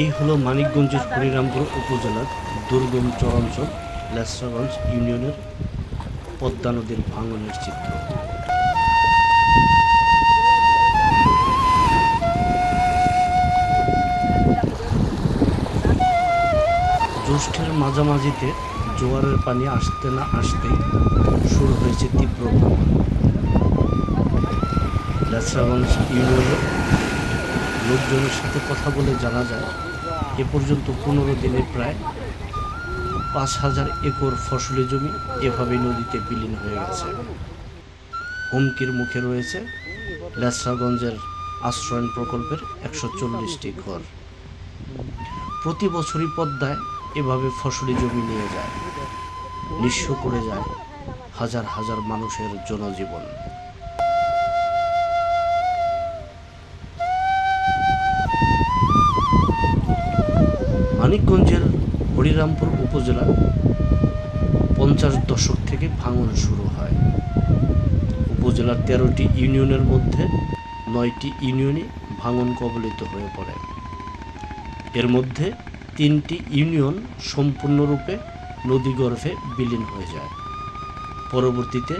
এই হলো মানিকগঞ্জের হরিরামপুর উপজেলার দুর্গম চরাঞ্চল, লেসরাগঞ্জ ইউনিয়নের পদ্মা নদীর ভাঙনের চিত্র। জ্যৈষ্ঠের মাঝামাঝিতে জোয়ারের পানি আসতে না আসতেই শুরু হয়েছে তীব্র লেসরাগঞ্জ ইউনিয়নের লোকজনের সাথে কথা বলে জানা যায় এ পর্যন্ত পনেরো দিনে প্রায় পাঁচ হাজার একর ফসলি জমি এভাবে নদীতে বিলীন হয়ে গেছে। হুমকির মুখে রয়েছে লেসরাগঞ্জের আশ্রয়ণ প্রকল্পের একশো চল্লিশটি ঘর। প্রতি বছরই পদ্মায় এভাবে ফসলি জমি নিয়ে যায়, নিঃস্ব করে যায় হাজার হাজার মানুষের জনজীবন। মানিকগঞ্জের হরিরামপুর উপজেলার পঞ্চাশ দশক থেকে ভাঙন শুরু হয়। উপজেলার তেরোটি ইউনিয়নের মধ্যে নয়টি ইউনিয়নই ভাঙন কবলিত হয়ে পড়ে। এর মধ্যে তিনটি ইউনিয়ন সম্পূর্ণরূপে নদীগর্ভে বিলীন হয়ে যায়। পরবর্তীতে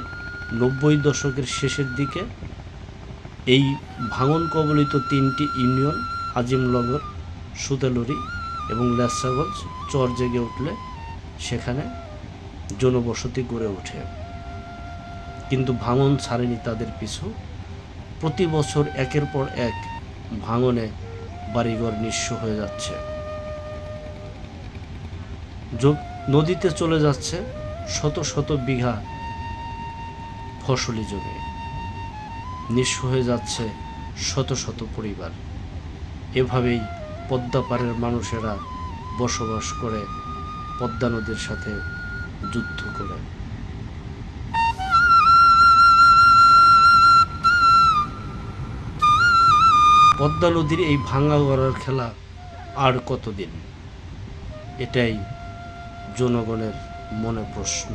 নব্বই দশকের শেষের দিকে এই ভাঙন কবলিত তিনটি ইউনিয়ন আজিমনগর সুতেলুরি এবং লেসাগঞ্জ চর জেগে উঠলে সেখানে জনবসতি গড়ে ওঠে। কিন্তু ভাঙন ছাড়েনি তাদের পিছু। প্রতি বছর একের পর এক ভাঙনে বাড়িঘর নিঃস্ব হয়ে যাচ্ছে। নদীতে চলে যাচ্ছে শত শত বিঘা ফসলি জমি। নিঃস্ব হয়ে যাচ্ছে শত শত পরিবার। এভাবেই পদ্মা পাড়ের মানুষেরা বসবাস করে পদ্মা নদীর সাথে যুদ্ধ করে। পদ্মা নদীর এই ভাঙা গড়ার খেলা আর কতদিন? এটাই জনগণের মনে প্রশ্ন।